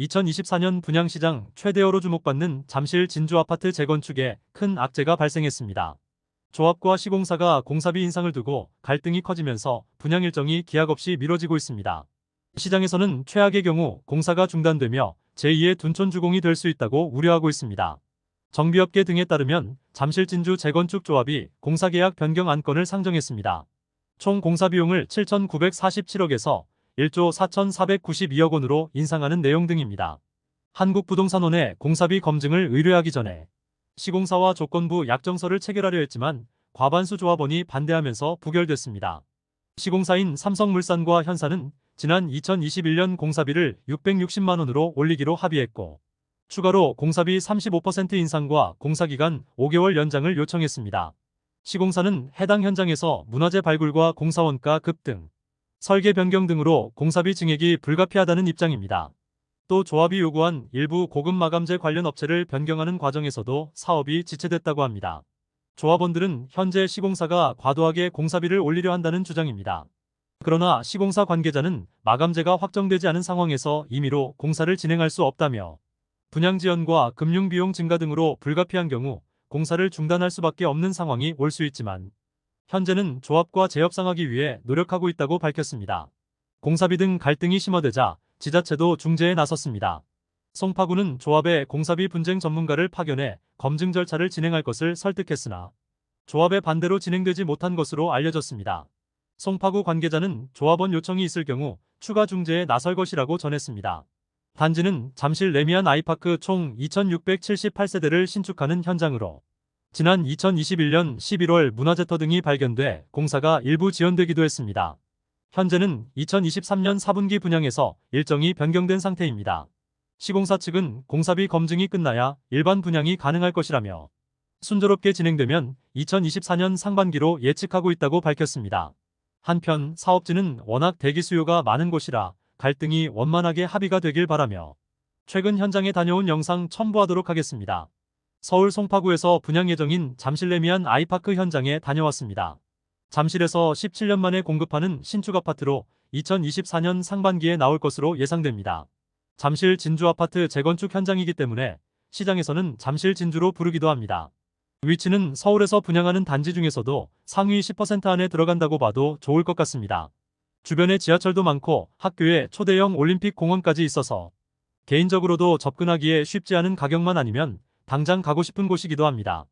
2024년 분양시장 최대어로 주목받는 잠실 진주 아파트 재건축에 큰 악재가 발생했습니다. 조합과 시공사가 공사비 인상을 두고 갈등이 커지면서 분양 일정이 기약 없이 미뤄지고 있습니다. 시장에서는 최악의 경우 공사가 중단되며 제2의 둔촌주공이 될 수 있다고 우려하고 있습니다. 정비업계 등에 따르면 잠실 진주 재건축 조합이 공사계약 변경 안건을 상정했습니다. 총 공사비용을 7,947억에서 1조 4,492억 원으로 인상하는 내용 등입니다. 한국부동산원의 공사비 검증을 의뢰하기 전에 시공사와 조건부 약정서를 체결하려 했지만 과반수 조합원이 반대하면서 부결됐습니다. 시공사인 삼성물산과 현사는 지난 2021년 공사비를 660만 원으로 올리기로 합의했고 추가로 공사비 35% 인상과 공사기간 5개월 연장을 요청했습니다. 시공사는 해당 현장에서 문화재 발굴과 공사원가 급등, 설계 변경 등으로 공사비 증액이 불가피하다는 입장입니다. 또 조합이 요구한 일부 고급 마감재 관련 업체를 변경하는 과정에서도 사업이 지체됐다고 합니다. 조합원들은 현재 시공사가 과도하게 공사비를 올리려 한다는 주장입니다. 그러나 시공사 관계자는 마감재가 확정되지 않은 상황에서 임의로 공사를 진행할 수 없다며 분양 지연과 금융 비용 증가 등으로 불가피한 경우 공사를 중단할 수밖에 없는 상황이 올 수 있지만 현재는 조합과 재협상하기 위해 노력하고 있다고 밝혔습니다. 공사비 등 갈등이 심화되자 지자체도 중재에 나섰습니다. 송파구는 조합의 공사비 분쟁 전문가를 파견해 검증 절차를 진행할 것을 설득했으나 조합의 반대로 진행되지 못한 것으로 알려졌습니다. 송파구 관계자는 조합원 요청이 있을 경우 추가 중재에 나설 것이라고 전했습니다. 단지는 잠실 레미안 아이파크 총 2678세대를 신축하는 현장으로 지난 2021년 11월 문화재터 등이 발견돼 공사가 일부 지연되기도 했습니다. 현재는 2023년 4분기 분양에서 일정이 변경된 상태입니다. 시공사 측은 공사비 검증이 끝나야 일반 분양이 가능할 것이라며 순조롭게 진행되면 2024년 상반기로 예측하고 있다고 밝혔습니다. 한편 사업지는 워낙 대기 수요가 많은 곳이라 갈등이 원만하게 합의가 되길 바라며 최근 현장에 다녀온 영상 첨부하도록 하겠습니다. 서울 송파구에서 분양 예정인 잠실레미안 아이파크 현장에 다녀왔습니다. 잠실에서 17년 만에 공급하는 신축 아파트로 2024년 상반기에 나올 것으로 예상됩니다. 잠실 진주 아파트 재건축 현장이기 때문에 시장에서는 잠실 진주로 부르기도 합니다. 위치는 서울에서 분양하는 단지 중에서도 상위 10% 안에 들어간다고 봐도 좋을 것 같습니다. 주변에 지하철도 많고 학교에 초대형 올림픽 공원까지 있어서 개인적으로도 접근하기에 쉽지 않은 가격만 아니면 당장 가고 싶은 곳이기도 합니다.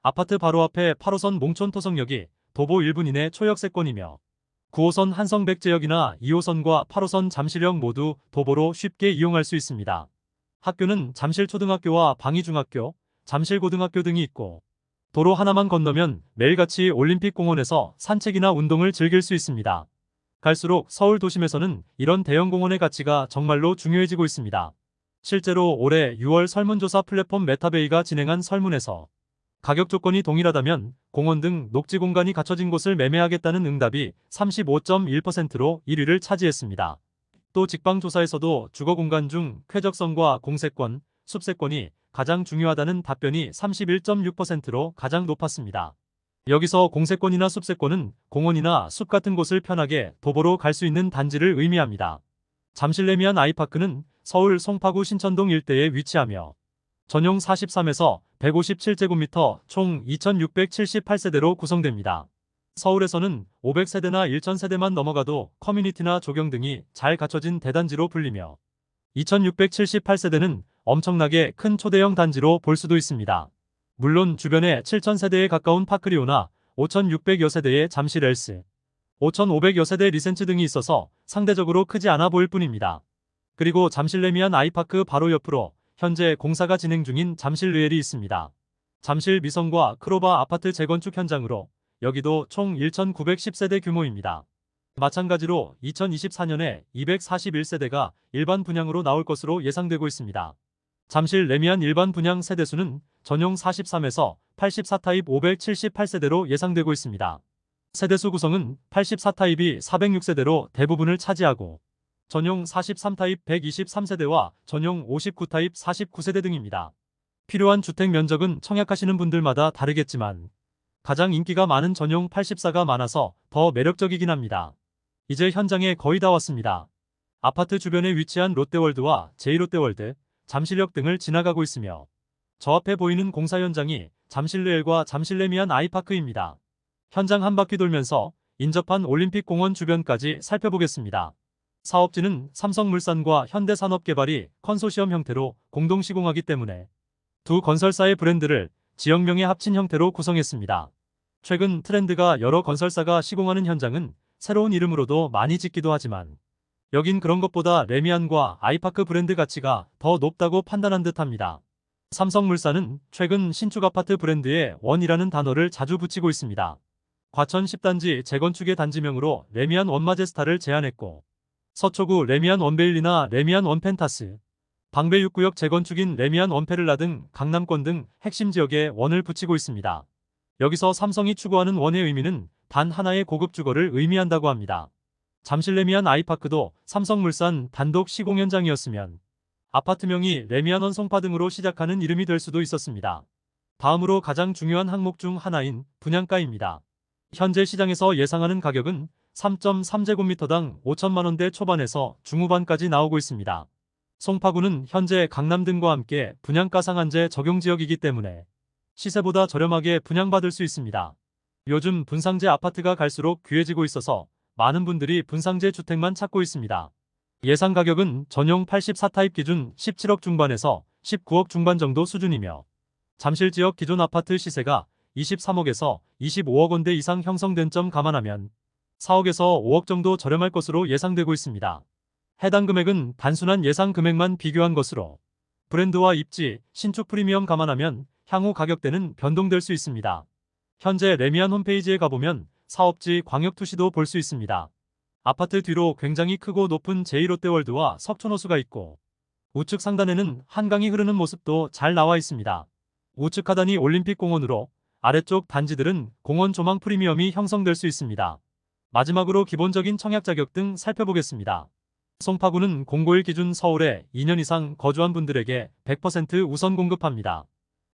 아파트 바로 앞에 8호선 몽촌토성역이 도보 1분 이내 초역세권이며 9호선 한성백제역이나 2호선과 8호선 잠실역 모두 도보로 쉽게 이용할 수 있습니다. 학교는 잠실초등학교와 방위중학교, 잠실고등학교 등이 있고 도로 하나만 건너면 매일같이 올림픽공원에서 산책이나 운동을 즐길 수 있습니다. 갈수록 서울 도심에서는 이런 대형 공원의 가치가 정말로 중요해지고 있습니다. 실제로 올해 6월 설문조사 플랫폼 메타베이가 진행한 설문에서 가격 조건이 동일하다면 공원 등 녹지 공간이 갖춰진 곳을 매매하겠다는 응답이 35.1%로 1위를 차지했습니다. 또 직방조사에서도 주거 공간 중 쾌적성과 공세권, 숲세권이 가장 중요하다는 답변이 31.6%로 가장 높았습니다. 여기서 공세권이나 숲세권은 공원이나 숲 같은 곳을 편하게 도보로 갈 수 있는 단지를 의미합니다. 잠실레미안 아이파크는 서울 송파구 신천동 일대에 위치하며 전용 43에서 157제곱미터 총 2678세대로 구성됩니다. 서울에서는 500세대나 1000세대만 넘어가도 커뮤니티나 조경 등이 잘 갖춰진 대단지로 불리며 2678세대는 엄청나게 큰 초대형 단지로 볼 수도 있습니다. 물론 주변에 7000세대에 가까운 파크리오나 5600여 세대의 잠실 엘스, 5500여 세대 리센츠 등이 있어서 상대적으로 크지 않아 보일 뿐입니다. 그리고 잠실레미안 아이파크 바로 옆으로 현재 공사가 진행 중인 잠실 르엘이 있습니다. 잠실 미성과 크로바 아파트 재건축 현장으로 여기도 총 1,910세대 규모입니다. 마찬가지로 2024년에 241세대가 일반 분양으로 나올 것으로 예상되고 있습니다. 잠실 레미안 일반 분양 세대수는 전용 43에서 84타입 578세대로 예상되고 있습니다. 세대수 구성은 84타입이 406세대로 대부분을 차지하고 전용 43타입 123세대와 전용 59타입 49세대 등입니다. 필요한 주택 면적은 청약하시는 분들마다 다르겠지만 가장 인기가 많은 전용 84가 많아서 더 매력적이긴 합니다. 이제 현장에 거의 다 왔습니다. 아파트 주변에 위치한 롯데월드와 제2롯데월드, 잠실역 등을 지나가고 있으며 저 앞에 보이는 공사 현장이 잠실레일과 잠실레미안 아이파크입니다. 현장 한 바퀴 돌면서 인접한 올림픽공원 주변까지 살펴보겠습니다. 사업지는 삼성물산과 현대산업개발이 컨소시엄 형태로 공동 시공하기 때문에 두 건설사의 브랜드를 지역명에 합친 형태로 구성했습니다. 최근 트렌드가 여러 건설사가 시공하는 현장은 새로운 이름으로도 많이 짓기도 하지만 여긴 그런 것보다 레미안과 아이파크 브랜드 가치가 더 높다고 판단한 듯합니다. 삼성물산은 최근 신축 아파트 브랜드에 원이라는 단어를 자주 붙이고 있습니다. 과천 10단지 재건축의 단지명으로 레미안 원마제스타를 제안했고 서초구 레미안 원베일리나 레미안 원펜타스, 방배 6구역 재건축인 레미안 원페를라 등 강남권 등 핵심 지역에 원을 붙이고 있습니다. 여기서 삼성이 추구하는 원의 의미는 단 하나의 고급 주거를 의미한다고 합니다. 잠실 레미안 아이파크도 삼성물산 단독 시공 현장이었으면 아파트명이 레미안원 송파 등으로 시작하는 이름이 될 수도 있었습니다. 다음으로 가장 중요한 항목 중 하나인 분양가입니다. 현재 시장에서 예상하는 가격은 3.3제곱미터당 5천만원대 초반에서 중후반까지 나오고 있습니다. 송파구는 현재 강남 등과 함께 분양가 상한제 적용 지역이기 때문에 시세보다 저렴하게 분양받을 수 있습니다. 요즘 분상제 아파트가 갈수록 귀해지고 있어서 많은 분들이 분상제 주택만 찾고 있습니다. 예상 가격은 전용 84타입 기준 17억 중반에서 19억 중반 정도 수준이며 잠실 지역 기존 아파트 시세가 23억에서 25억 원대 이상 형성된 점 감안하면 4억에서 5억 정도 저렴할 것으로 예상되고 있습니다. 해당 금액은 단순한 예상 금액만 비교한 것으로 브랜드와 입지, 신축 프리미엄 감안하면 향후 가격대는 변동될 수 있습니다. 현재 레미안 홈페이지에 가보면 사업지 광역 투시도 볼 수 있습니다. 아파트 뒤로 굉장히 크고 높은 제1롯데월드와 석촌호수가 있고 우측 상단에는 한강이 흐르는 모습도 잘 나와 있습니다. 우측 하단이 올림픽공원으로 아래쪽 단지들은 공원 조망 프리미엄이 형성될 수 있습니다. 마지막으로 기본적인 청약 자격 등 살펴보겠습니다. 송파구는 공고일 기준 서울에 2년 이상 거주한 분들에게 100% 우선 공급합니다.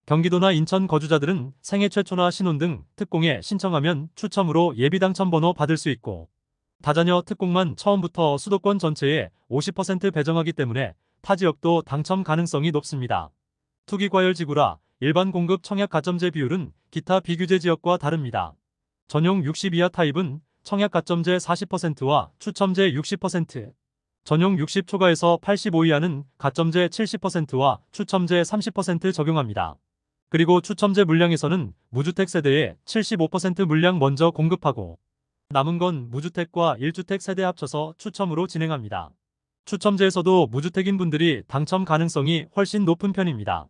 경기도나 인천 거주자들은 생애 최초나 신혼 등 특공에 신청하면 추첨으로 예비 당첨 번호 받을 수 있고 다자녀 특공만 처음부터 수도권 전체에 50% 배정하기 때문에 타 지역도 당첨 가능성이 높습니다. 투기과열지구라 일반 공급 청약 가점제 비율은 기타 비규제 지역과 다릅니다. 전용 60 이하 타입은 청약 가점제 40%와 추첨제 60%, 전용 60 초과에서 85 이하는 가점제 70%와 추첨제 30% 적용합니다. 그리고 추첨제 물량에서는 무주택 세대에 75% 물량 먼저 공급하고 남은 건 무주택과 1주택 세대 합쳐서 추첨으로 진행합니다. 추첨제에서도 무주택인 분들이 당첨 가능성이 훨씬 높은 편입니다.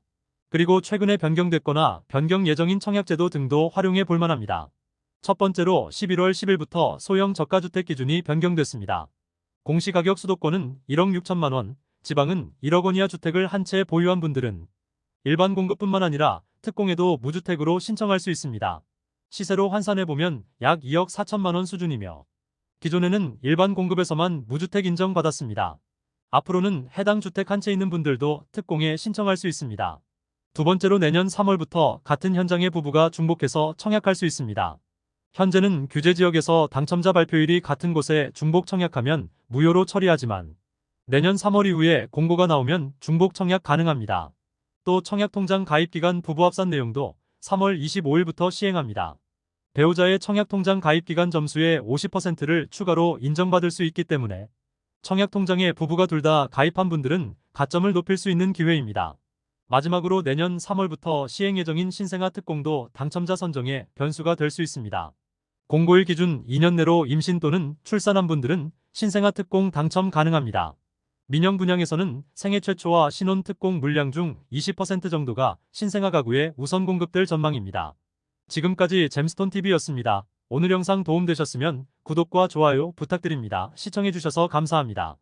그리고 최근에 변경됐거나 변경 예정인 청약제도 등도 활용해 볼 만합니다. 첫 번째로 11월 10일부터 소형 저가주택 기준이 변경됐습니다. 공시가격 수도권은 1억 6천만 원, 지방은 1억 원 이하 주택을 한 채 보유한 분들은 일반 공급뿐만 아니라 특공에도 무주택으로 신청할 수 있습니다. 시세로 환산해보면 약 2억 4천만 원 수준이며 기존에는 일반 공급에서만 무주택 인정받았습니다. 앞으로는 해당 주택 한 채 있는 분들도 특공에 신청할 수 있습니다. 두 번째로 내년 3월부터 같은 현장의 부부가 중복해서 청약할 수 있습니다. 현재는 규제 지역에서 당첨자 발표일이 같은 곳에 중복 청약하면 무효로 처리하지만 내년 3월 이후에 공고가 나오면 중복 청약 가능합니다. 또 청약통장 가입기간 부부 합산 내용도 3월 25일부터 시행합니다. 배우자의 청약통장 가입기간 점수의 50%를 추가로 인정받을 수 있기 때문에 청약통장에 부부가 둘 다 가입한 분들은 가점을 높일 수 있는 기회입니다. 마지막으로 내년 3월부터 시행 예정인 신생아 특공도 당첨자 선정에 변수가 될 수 있습니다. 공고일 기준 2년 내로 임신 또는 출산한 분들은 신생아 특공 당첨 가능합니다. 민영 분양에서는 생애 최초와 신혼 특공 물량 중 20% 정도가 신생아 가구에 우선 공급될 전망입니다. 지금까지 잼스톤TV였습니다. 오늘 영상 도움되셨으면 구독과 좋아요 부탁드립니다. 시청해주셔서 감사합니다.